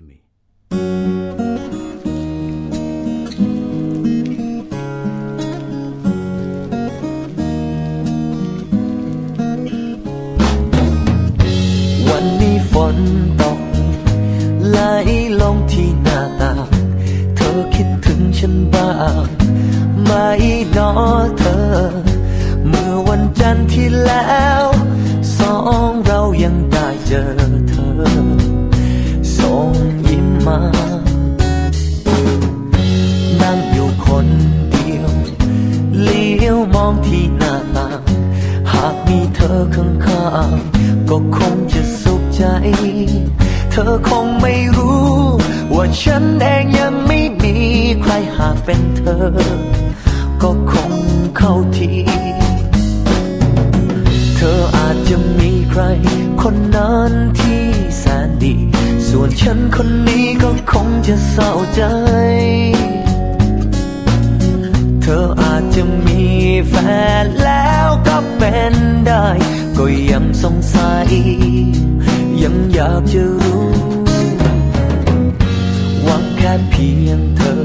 me. วันนี้ฝนตกไหลลงที่หน้าตา เธอคิดถึงฉันบ้างไหมนอเธอ เมื่อวันจันทร์ที่แล้ว สองเรายังได้เจอเธอ นั่งอยู่คนเดียว เลี้ยวมองที่หน้าต่าง หากมีเธอข้างๆ ก็คงจะสุขใจ เธอคงไม่รู้ ว่าฉันเองยังไม่มีใครหากเป็นเธอ ก็คงเข้าที ยังสงสัย ยังอยากจะรู้หวังแค่เพียงเธอ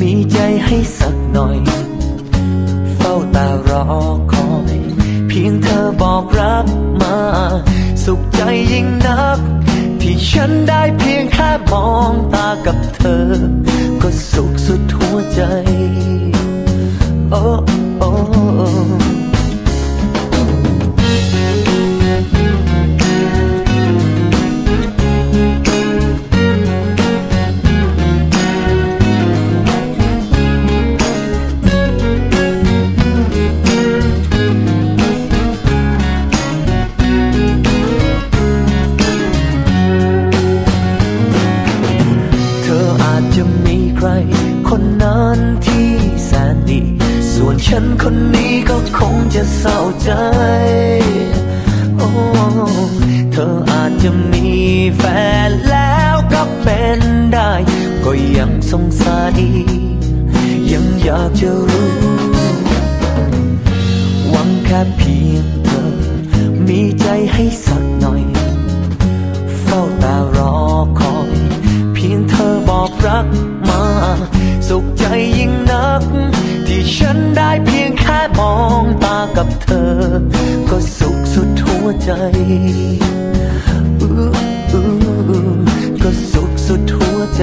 มีใจให้สักหน่อย เฝ้าตารอคอย เพียงเธอบอกรักมา สุขใจยิ่งนัก ที่ฉันได้เพียงแค่มองตากับเธอ ก็ส ฉันคนนี้ก็คงจะเศร้าใจ โอ้เธออาจจะมีแฟนแล้วก็เป็นได้ ก็ยังสงสัย ยังอยากจะรู้ หวังแค่เพียงเธอ มีใจให้สักหน่อย เฝ้าตารอคอย เพียงเธอบอกรักมา สุขใจยิ่งนัก ที่ฉันได้เพียงแค่มองตากับเธอ ก็สุขสุดหัวใจก็สุขสุดหัวใจ